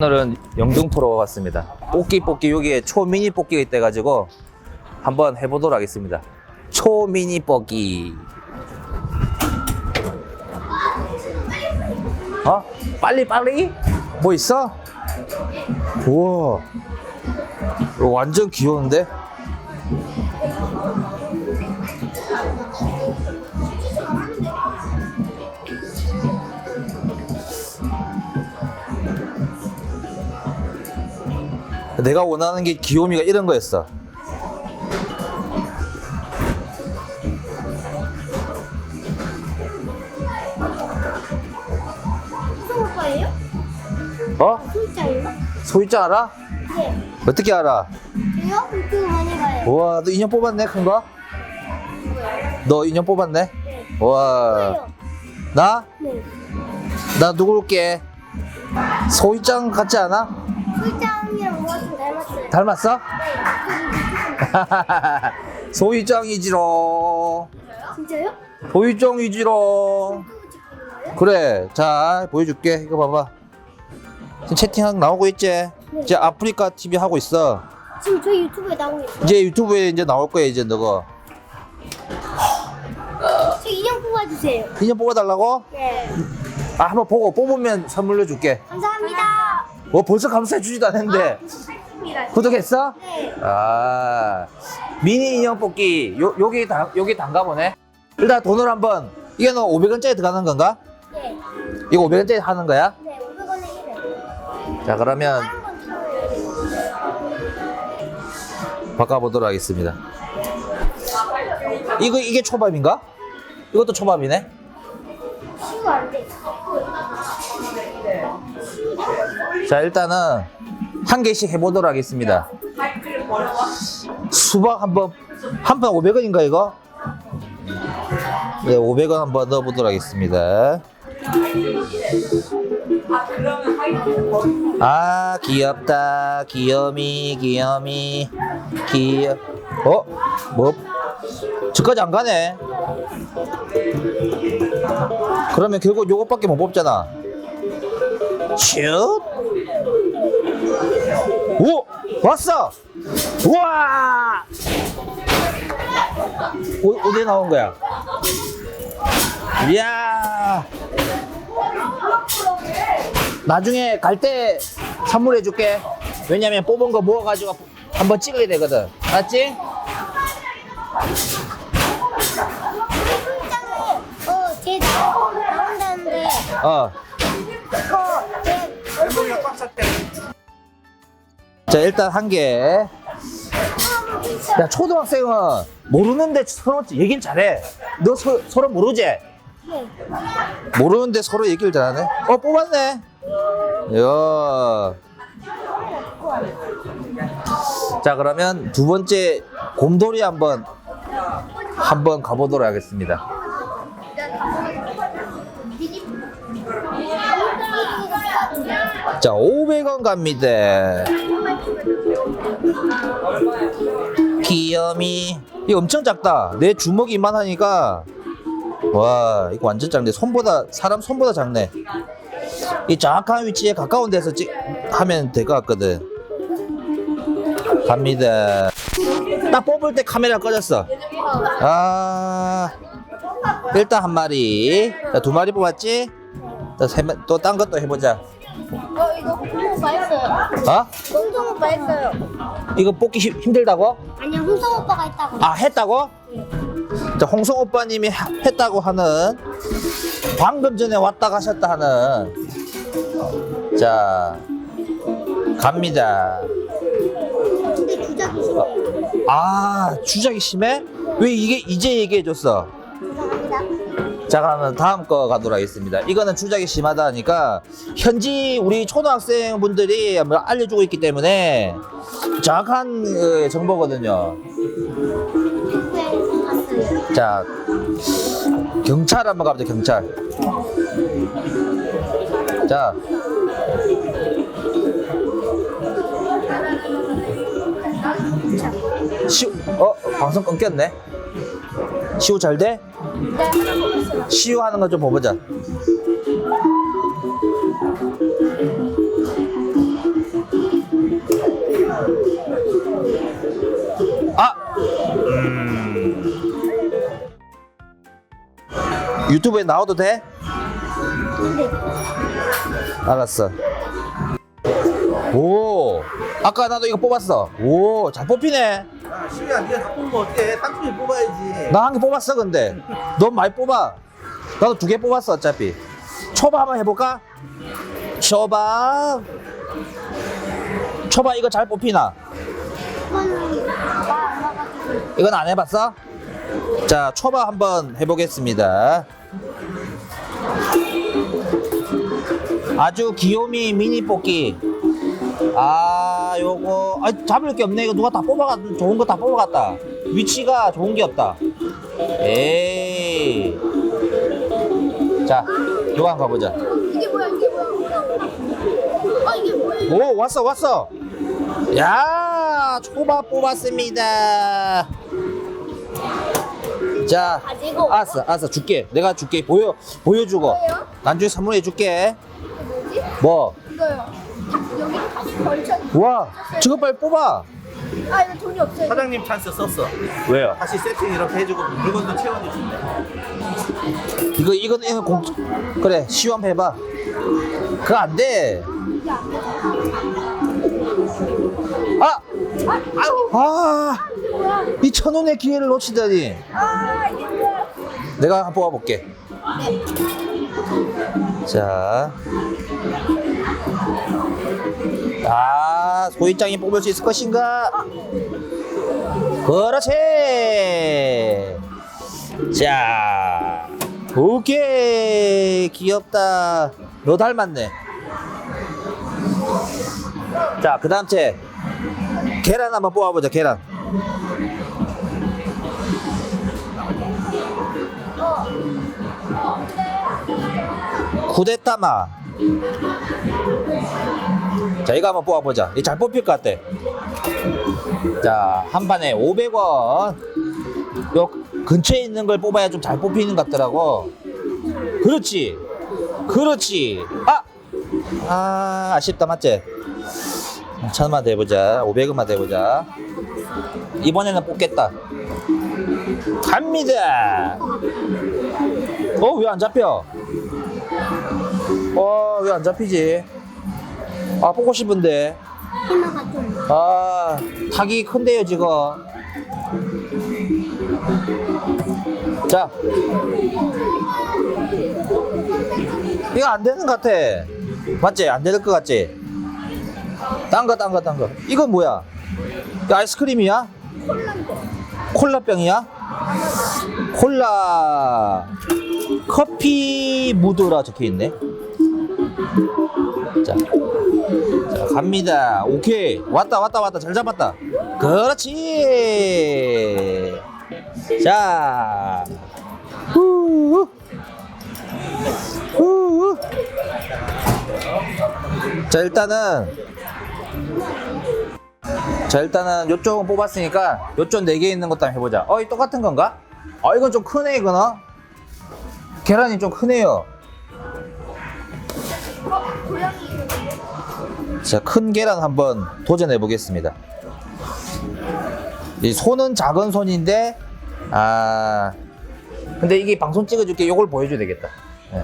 오늘은 영등포로 왔습니다. 뽑기 뽑기 여기에 초미니 뽑기가 있대 가지고 한번 해보도록 하겠습니다. 초미니 뽑기. 어? 빨리 빨리? 뭐 있어? 우와. 완전 귀여운데? 내가 원하는 게 귀요미가 이런 거였어. 무슨 오빠예요? 어? 진짜예요? 소유자 알아? 네. 어떻게 알아? 저요? 유튜브 많이 봐요. 우와, 너 인형 뽑았네, 큰 거? 너 인형 뽑았네? 네. 우와. 저요? 나? 네. 나 누굴 게? 소유장 같지 않아? 뭐가 좀 닮았어요. 닮았어? 네. 소유장이지롱. 진짜요? 거예요? 그래. 자, 보여줄게. 이거 봐봐. 지금 채팅하고 나오고 있지? 이제 아프리카 TV 하고 있어. 지금 저희 유튜브에 나오고 있어요. 이제 유튜브에 이제 나올 거야, 이제 너가. 저 인형 뽑아주세요. 인형 뽑아달라고? 네. 아, 한번 보고 뽑으면 선물로 줄게. 감사합니다. 뭐 벌써 감사해 주지도 않았는데. 했습니다. 구독했어? 네. 아, 미니 인형 뽑기. 요, 여기 당, 여기 담가보네. 일단 돈을 한번. 이게 너 500원짜리 들어가는 건가? 네. 이거 500원짜리 하는 거야? 네. 500원에 1회. 자, 그러면 다른 건 들어요. 바꿔보도록 하겠습니다. 이거, 이게 초밥인가? 이것도 초밥이네? 안 돼. 자, 일단은 한 개씩 해보도록 하겠습니다. 수박 한 번, 한판 500원인가, 이거? 네, 500원 한번 넣어보도록 하겠습니다. 아, 귀엽다. 귀여미, 귀여미, 귀여. 어? 뭐? 저까지 안 가네. 그러면 결국 요것밖에 못 뽑잖아. 슛! 오! 왔어! 우와! 어, 어디에 나온 거야? 이야! 나중에 갈 때 선물해 줄게. 왜냐면 뽑은 거 모아가지고 한번 찍어야 되거든. 알았지? 어, 제 나오, 나온다는데 어. 그거 제 얼굴 자, 일단 한 개. 야, 초등학생은 모르는데 서로 얘기를 잘해. 너 서, 서로 모르지? 네. 모르는데 서로 얘기를 잘하네. 어, 뽑았네. 이야. 자, 그러면 두 번째 곰돌이 한번 한번 가보도록 하겠습니다. 자, 500원 갑니다. 귀염이. 이거 엄청 작다. 내 주먹이 이만하니까. 와, 이거 완전 작네. 손보다, 사람 손보다 작네. 이 정확한 위치에 가까운 데서 찍, 하면 될 것 같거든. 갑니다. 딱 뽑을 때 카메라 꺼졌어. 아, 일단 한 마리. 자, 두 마리 뽑았지? 또딴 것도 해보자. 어 이거 홍성 오빠 했어요. 어? 홍성 오빠 했어요. 이거 뽑기 힘- 힘들다고? 아니요 홍성 오빠가 했다고. 아 했다고? 자 홍성 오빠님이 하- 했다고 하는 방금 전에 왔다 가셨다 하는 자 갑니다. 근데 주작이 심해요. 아 주작이 심해? 왜 이게 이제 얘기해줬어? 감사합니다. 자 그러면 다음 거 가도록 하겠습니다. 이거는 주작이 심하다 하니까 현지 우리 초등학생 분들이 뭐 알려주고 있기 때문에 정확한 어, 정보거든요. 자 경찰 한번 가보자 경찰 자 시우 어 방송 끊겼네 시우 잘 돼? 시유 하는 거좀 봐보자. 아! 음. 유튜브에 나와도 돼? 네. 알았어. 오! 아까 나도 이거 뽑았어. 오, 잘 뽑히네. 야, 시우야, 네가 다 뽑으면 어떡해? 상품이 뽑아야지. 나 한 개 뽑았어, 근데. 넌 많이 뽑아. 나도 두 개 뽑았어, 어차피. 초밥 한번 해볼까? 초밥. 초밥 이거 잘 뽑히나? 이건 안 해봤어? 자, 초밥 한번 해보겠습니다. 아주 귀요미 미니 뽑기. 아, 요거. 아, 잡을 게 없네. 이거 누가 다 뽑아갔, 좋은 거 다 뽑아갔다. 위치가 좋은 게 없다. 에이. 자, 요거 한번 가보자. 이게 뭐야, 이게 뭐야. 어, 이게 뭐야. 오, 왔어, 왔어. 야, 초밥 뽑았습니다. 자, 가지고. 알았어, 알았어, 줄게. 내가 줄게. 보여, 보여주고. 뭐예요? 나중에 선물해 줄게. 뭐지? 뭐? 이거요. 와, 저거 빨리 뽑아. 아, 이거 돈이 없어요. 사장님 찬스 썼어. 왜요? 다시 세팅 이렇게 해주고 물건도 채워주신다. 이거, 이건, 이거 공, 그래, 시험 해봐. 그거 안 돼. 아! 아! 이게 뭐야? 이 천 원의 기회를 놓치다니. 아, 이게 뭐야? 내가 한번 뽑아볼게. 자. 아, 소희짱이 뽑을 수 있을 것인가? 그렇지! 자. 오케이! 귀엽다. 너 닮았네. 자, 그 다음 째. 계란 한번 뽑아보자, 계란. 쿠데타마. 자, 이거 한번 뽑아보자. 이거 잘 뽑힐 것 같아. 자, 한 판에 500원. 요 근처에 있는 걸 뽑아야 좀 잘 뽑히는 것 같더라고. 그렇지. 그렇지. 아! 아, 아쉽다, 맞지? 천원만 더 해보자. 500원만 더 해보자. 이번에는 뽑겠다. 갑니다. 어, 왜 안 잡혀? 어, 왜 안 잡히지? 아, 뽑고 싶은데. 희망가 좀. 아, 타기 큰데요, 지금. 자. 이거 안 되는 것 같아. 맞지? 안 되는 것 같지? 딴 거, 딴 거, 딴 거. 이건 뭐야? 이거 아이스크림이야? 콜라병이야? 콜라 커피 무드라 적혀 있네. 자, 자 갑니다. 오케이 왔다 왔다 왔다 잘 잡았다. 그렇지. 자, 후, 후. 자 일단은 자 일단은 요쪽은 뽑았으니까 요쪽 4개 있는 것도 한번 해보자 어 이 똑같은 건가? 아 이건 좀 크네 이거는 계란이 좀 크네요 자큰 계란 한번 도전해 보겠습니다 이 손은 작은 손인데 아 근데 이게 방송 찍어줄게 요걸 보여줘야 되겠다 네.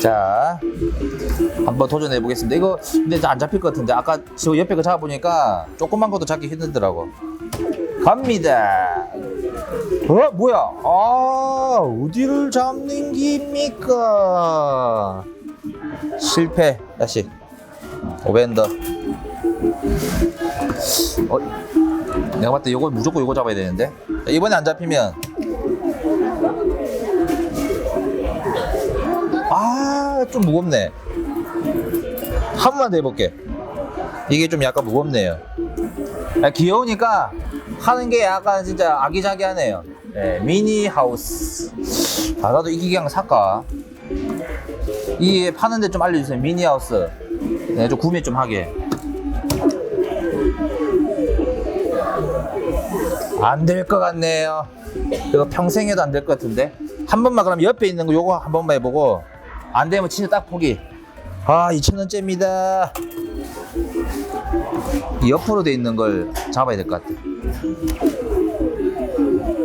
자 한번 도전해 보겠습니다. 이거 근데 안 잡힐 것 같은데 아까 저 옆에 거 잡아보니까 조그만 것도 잡기 힘들더라고. 갑니다. 어 뭐야? 아 어디를 잡는 g입니까? 실패. 다시 오벤더. 어 내가 봤을 때 이거 무조건 이거 잡아야 되는데 자, 이번에 안 잡히면 아 좀 무겁네. 한 번만 더 해볼게. 이게 좀 약간 무겁네요. 아, 귀여우니까 하는 게 약간 진짜 아기자기하네요. 네, 미니 하우스. 아, 나도 이 기계 하나 살까? 이게 파는데 좀 알려주세요. 미니 하우스. 네, 좀 구매 좀 하게. 안 될 것 같네요. 이거 평생 해도 안 될 것 같은데. 한 번만 그럼 옆에 있는 거 요거 한 번만 해보고 안 되면 진짜 딱 포기. 아 2,000원째입니다. 옆으로 돼 있는 걸 잡아야 될 것 같아.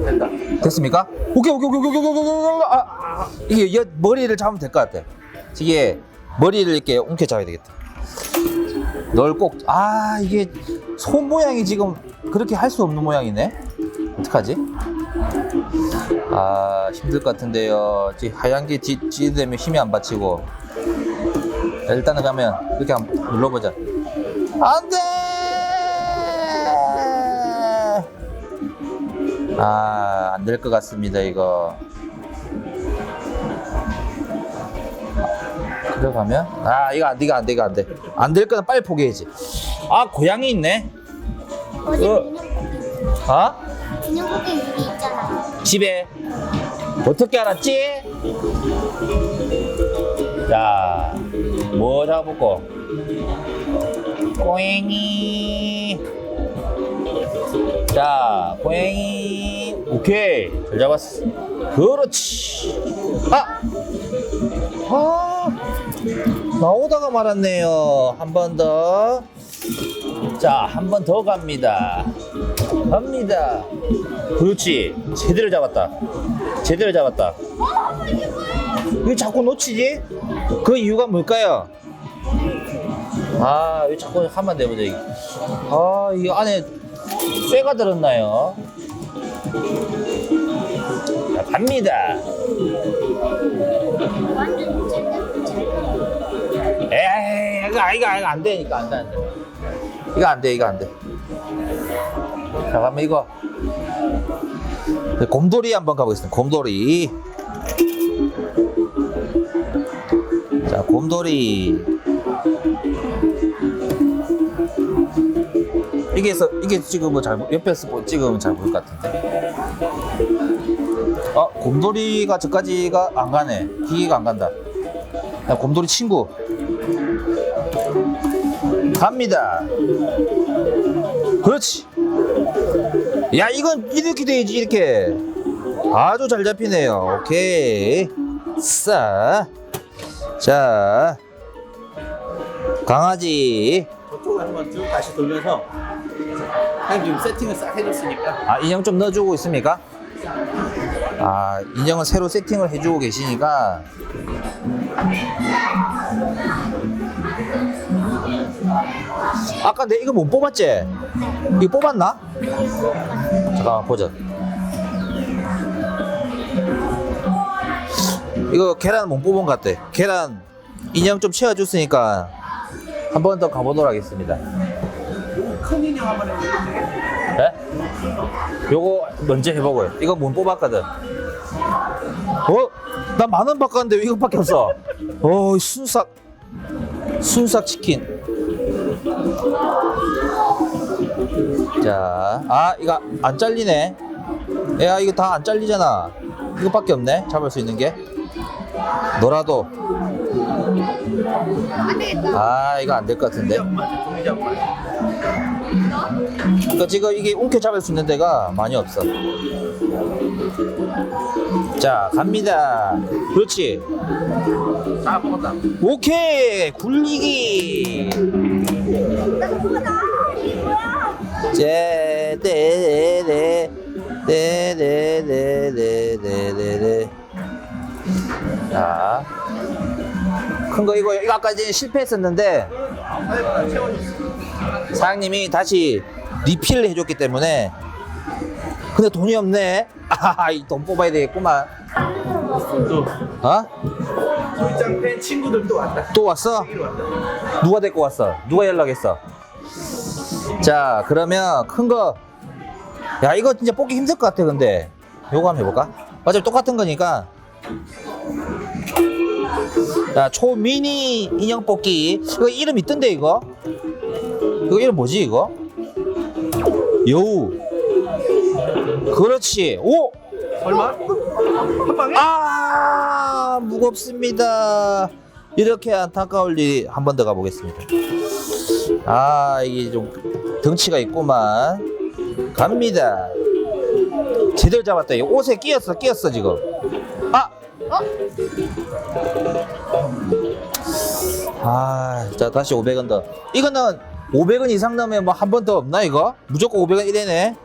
됐다. 됐습니까? 오케이 오케이 오케이 오케이 오케이 오케이 오케이 아, 아 이게 여- 머리를 잡으면 될 것 같아. 이게 머리를 이렇게 웅켜 잡아야 되겠다. 널 꼭 아 이게 손 모양이 지금 그렇게 할 수 없는 모양이네. 어떡하지? 아 힘들 것 같은데요. 지 하얀 게 지, 지되면 힘이 안 받치고. 자, 일단은 가면 이렇게 한번 눌러보자. 안 돼! 아, 안 될 것 같습니다, 이거. 들어가면? 아, 이거 안 돼, 이거 안 돼, 이거 안 돼. 안 될 거는 빨리 포기해야지. 아, 고양이 있네? 어제 어. 균형고기 어? 균형고기 유리 있잖아요. 집에. 어떻게 알았지? 자, 뭐 잡아볼까? 고양이. 자, 고양이. 오케이. 잘 잡았어. 그렇지. 아! 아! 나오다가 말았네요. 한 번 더. 자, 한 번 더 갑니다. 갑니다. 그렇지. 제대로 잡았다. 제대로 잡았다. 왜 자꾸 놓치지? 그 이유가 뭘까요? 아, 왜 자꾸 내보자. 이게. 아, 이 안에 쇠가 들었나요? 자, 갑니다. 잘. 에이, 이거, 이거, 이거 안 되니까, 안 돼, 안 돼. 이거 안 돼, 이거 안 돼. 자, 그러면 이거. 네, 곰돌이 한번 가보겠습니다. 곰돌이. 자, 곰돌이. 이게, 서, 이게 찍으면 잘, 보- 옆에서 보- 찍으면 잘 보일 것 같은데. 아, 곰돌이가 저까지가 안 가네. 기계가 안 간다. 야, 곰돌이 친구. 갑니다. 그렇지. 야, 이건 이렇게 돼야지, 이렇게. 아주 잘 잡히네요. 오케이. 싸. 자. 강아지. 저쪽 한번 쭉 다시 돌려서 형 지금 세팅을 싹 해줬으니까 아, 인형 좀 넣어주고 있습니까? 아, 인형은 새로 세팅을 해주고 계시니까. 아까 내 이거 못 뽑았지? 이거 뽑았나? 잠깐만 보자. 이거 계란 못 뽑은 것 같아. 계란 인형 좀 채워줬으니까 한 번 더 가보도록 하겠습니다. 큰 인형 한번. 네? 요거 먼저 해보고요. 이거 못 뽑았거든. 어? 나 만 원 바꿨는데 왜 이거밖에 없어? 어, 순삭. 순삭 치킨. 자, 아, 이거 안 잘리네. 야, 이거 다 안 잘리잖아. 이거밖에 없네. 잡을 수 있는 게. 너라도. 아, 이거 안 될 것 같은데. 그러니까 지금 이게 움켜 잡을 수 있는 데가 많이 없어. 자, 갑니다. 그렇지. 다 먹었다. 오케이. 굴리기. 제, 네, 네, 네, 네, 네, 네, 네, 네, 네. 자. 큰 거 이거, 이거 아까 이제 실패했었는데. 사장님이 다시 리필을 해줬기 때문에 근데 돈이 없네 아돈 뽑아야 되겠구만 또 어? 소장 팬 친구들 또 왔다. 또 왔어? 여기로 왔다. 누가 데리고 왔어? 누가 연락했어? 자 그러면 큰 거 야 이거 진짜 뽑기 힘들 것 같아 근데 요거 한번 해볼까? 어차피 똑같은 거니까 자 초미니 인형 뽑기 이거 이름 있던데 이거 이거 이름 뭐지 이거? 여우 그렇지 오! 얼마? 한 방에? 아 무겁습니다 이렇게 안타까울 일이 한 번 더 가보겠습니다 아 이게 좀 덩치가 있구만 갑니다 제대로 잡았다 이 옷에 끼었어 끼었어 지금 아! 아, 자 다시 500원 더. 이거는 500원 이상 넣으면 뭐 한 번 더 없나 이거? 무조건 500원 이래네.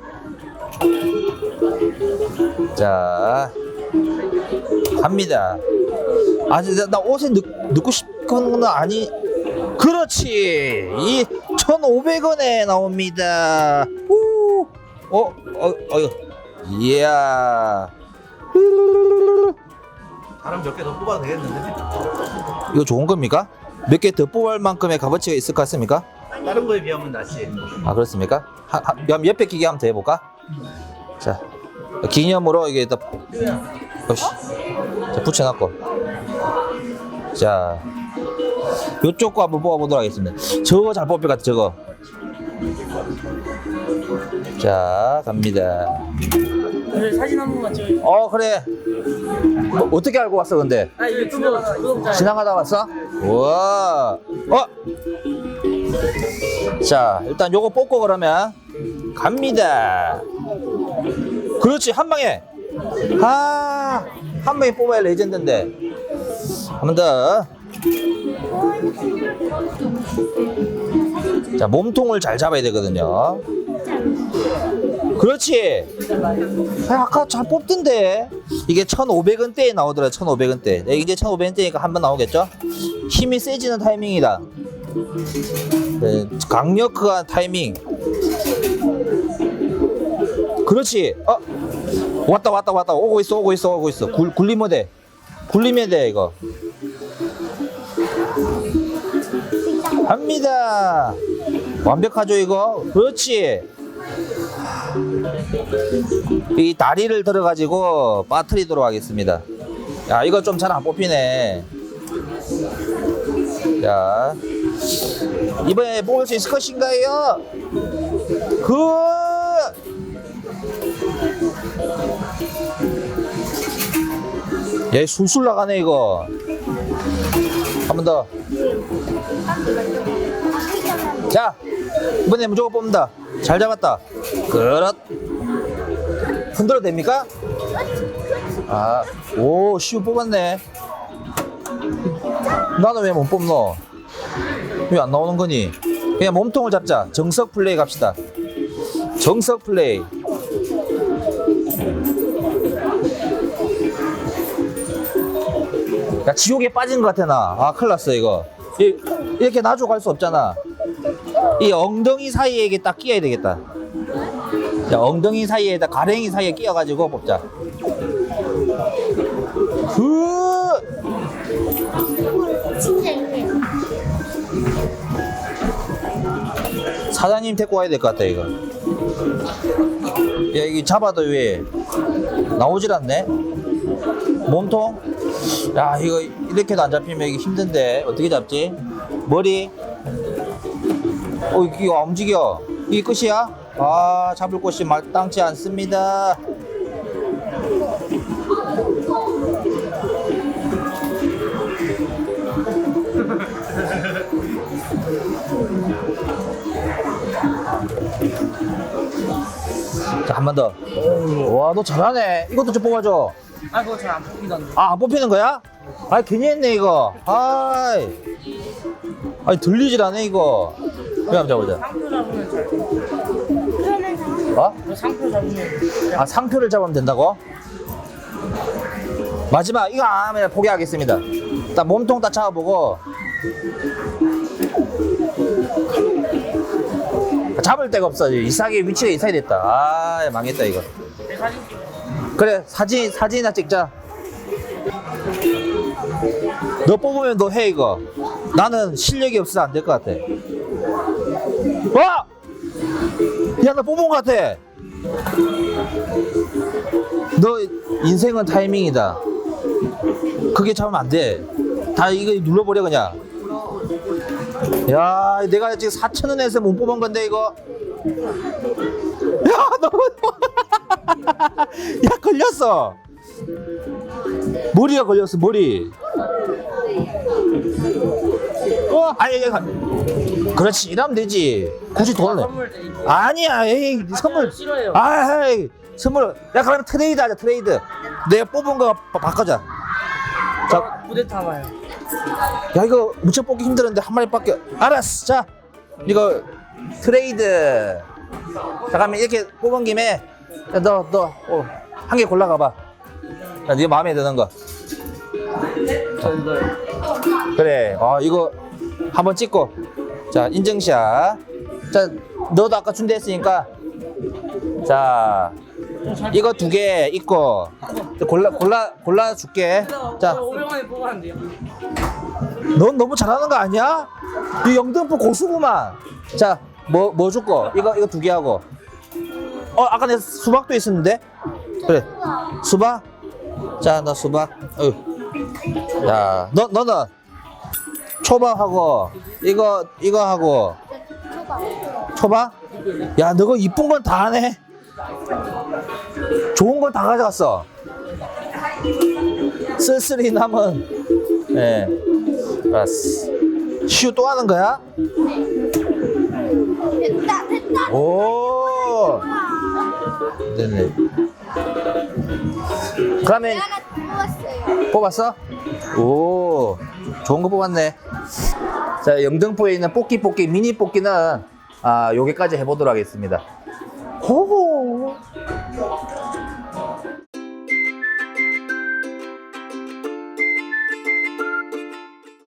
자, 갑니다. 아, 나, 나 옷에 넣, 넣고 싶은 건 아니. 그렇지. 이 1,500원에 나옵니다. 후. 어, 어, 어, 이야. 다른 몇 개 더 뽑아도 되겠는데? 이거 좋은 겁니까? 몇 개 더 뽑을 만큼의 값어치가 있을 것 같습니까? 다른 거에 비하면 낫지. 아 그렇습니까? 한, 한, 옆에 기계 한번 더 해볼까? 자 기념으로 이게 또 어씨 자 붙여놨고 자 요쪽 거 한번 뽑아보도록 하겠습니다 저거 잘 뽑힐 것 같아 저거 자 갑니다 오늘 사진 한 번만 찍어주세요. 어 그래 뭐, 어떻게 알고 왔어 근데 아, 유튜브 구독자. 지나가다 왔어? 우와 어? 자 일단 요거 뽑고 그러면 갑니다 그렇지 한 방에. 아한 방에 뽑아야 레전드인데. 한 번 더 자 몸통을 잘 잡아야 되거든요. 그렇지. 아, 아까 잘 뽑던데. 이게 1,500원대에 나오더라 1,500원대. 네, 이제 1,500원대니까 한 번 나오겠죠? 힘이 세지는 타이밍이다. 네, 강력한 타이밍 그렇지. 어? 왔다 왔다 왔다. 오고 있어 오고 있어 오고 있어. 굴, 굴리면 돼. 굴리면 돼 이거. 갑니다. 완벽하죠 이거? 그렇지. 이 다리를 들어가지고 빠뜨리도록 하겠습니다. 야, 이거 좀 잘 안 뽑히네. 자, 이번에 뽑을 수 있을 것인가요? 그, 야, 이 술술 나가네, 이거. 한 번 더. 자, 이번에 무조건 뽑는다. 잘 잡았다. 그렇. 흔들어도 됩니까? 아, 오, 시우 뽑았네. 나는 왜 못 뽑노? 왜 안 나오는 거니? 그냥 몸통을 잡자. 정석 플레이 갑시다. 정석 플레이. 야, 지옥에 빠진 것 같아, 나. 아, 큰일 났어, 이거. 이- 이렇게 놔줘 갈 수 없잖아. 이 엉덩이 사이에 딱 끼어야 되겠다. 자, 엉덩이 사이에다 가랭이 사이에 끼어가지고 뽑자. 그 사장님 데리고 와야 될 것 같아 이거. 야 이게 잡아도 왜 나오질 않네? 몸통? 야 이거 이렇게도 안 잡히면 이게 힘든데 어떻게 잡지? 머리? 어 이거 안 움직여. 이게 끝이야? 아 잡을 곳이 마땅치 않습니다. 자 한 번 더. 와 너 잘하네. 이것도 좀 뽑아줘. 아, 그거 잘 안 뽑히던데. 아, 안 뽑히는 거야? 아, 괜히 했네, 이거. 아이. 아니, 들리질 않네, 이거. 왜 한번 잡아보자. 상표 잡으면 잘. 다 어? 상표 잡으면. 아, 상표를 잡으면 된다고? 마지막, 이거 안 하면 포기하겠습니다. 딱 몸통 딱 잡아보고. 잡을 데가 없어. 이상하게 위치가 이상이 됐다. 아, 망했다, 이거. 내 사진 찍어. 그래 사진 사진이나 찍자. 너 뽑으면 너 해 이거. 나는 실력이 없어서 안 될 것 같아. 와! 야 나 뽑은 것 같아. 너 인생은 타이밍이다. 그게 잡으면 안 돼. 다 이거 눌러버려 그냥. 야 내가 지금 4천 원에서 못 뽑은 건데 이거. 야 너무 야 걸렸어. 머리가 걸렸어 머리. 어? 아니 아니 그렇지 이러면 되지. 굳이 돈을. 아니야 에이 선물. 싫어요. 아 에이, 선물. 야 그러면 트레이드 하자 트레이드. 내가 뽑은 거 바- 바꿔자. 자, 부대 타봐요. 야 이거 무척 뽑기 힘들었는데 한 마리밖에 알았어 자. 이거 트레이드. 잠깐만 이렇게 뽑은 김에 너 너 어. 한 개 골라가봐. 자, 네 마음에 드는 거. 그래. 어, 이거 한번 찍고. 자, 인증샷. 자, 너도 아까 준다 했으니까. 자, 이거 두 개 있고. 골라, 골라, 골라 줄게. 자, 500원에 뽑았는데요. 넌 너무 잘하는 거 아니야? 이 영등포 고수구만. 자, 뭐, 뭐 줄 거? 이거, 이거 두 개 하고. 어, 아까 내 수박도 있었는데? 그래. 수박? 자, 너 수박. 어. 야, 너, 너는 초밥하고, 이거, 이거 하고. 초밥? 야, 너가 이쁜 건 다 하네. 좋은 건 다 가져갔어. 쓸쓸히 남은, 예. 알았어. 시우 또 하는 거야? 됐다 됐다. 오! 네네. 그러면 뽑았어요. 뽑았어? 오, 좋은 거 뽑았네. 자, 영등포에 있는 뽑기 뽑기 미니 뽑기는 아, 요게까지 해보도록 하겠습니다. 호호.